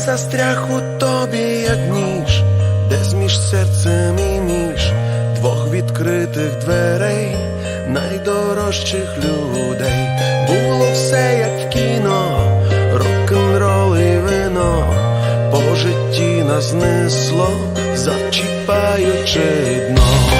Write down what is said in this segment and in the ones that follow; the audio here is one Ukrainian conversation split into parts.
застряг у тобі, як ніж, десь між серцем і між двох відкритих дверей, найдорожчих людей. Було все як в кіно, рок-н-рол і вино, по житті нас несло, зачіпаючи дно,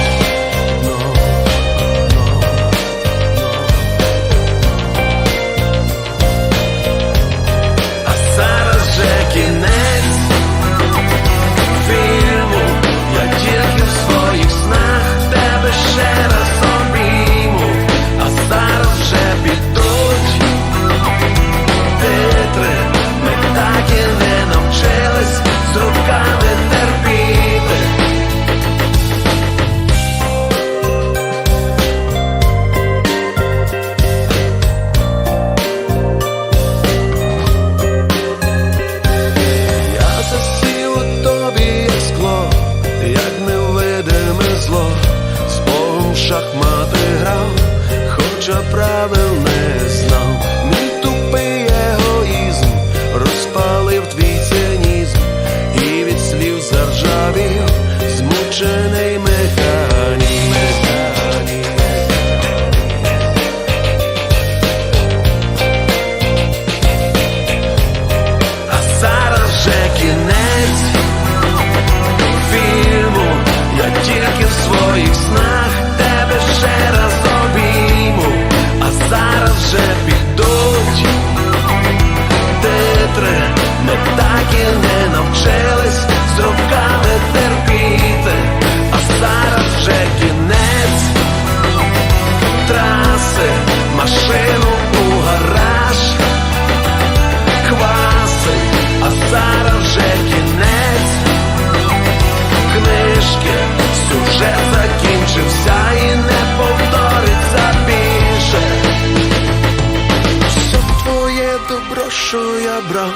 що я брав,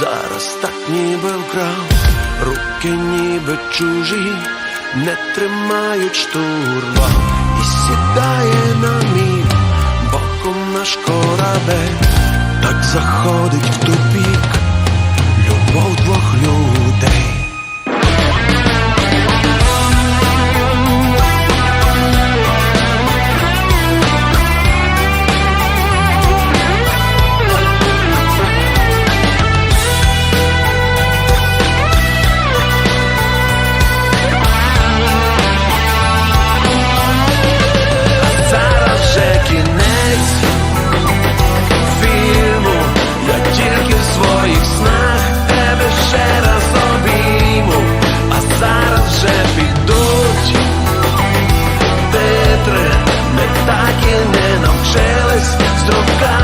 зараз так ніби вкрав, руки ніби чужі, не тримають штурма. І сідає на мій боком наш корабель, так заходить в тупік любов двох людей. з руками.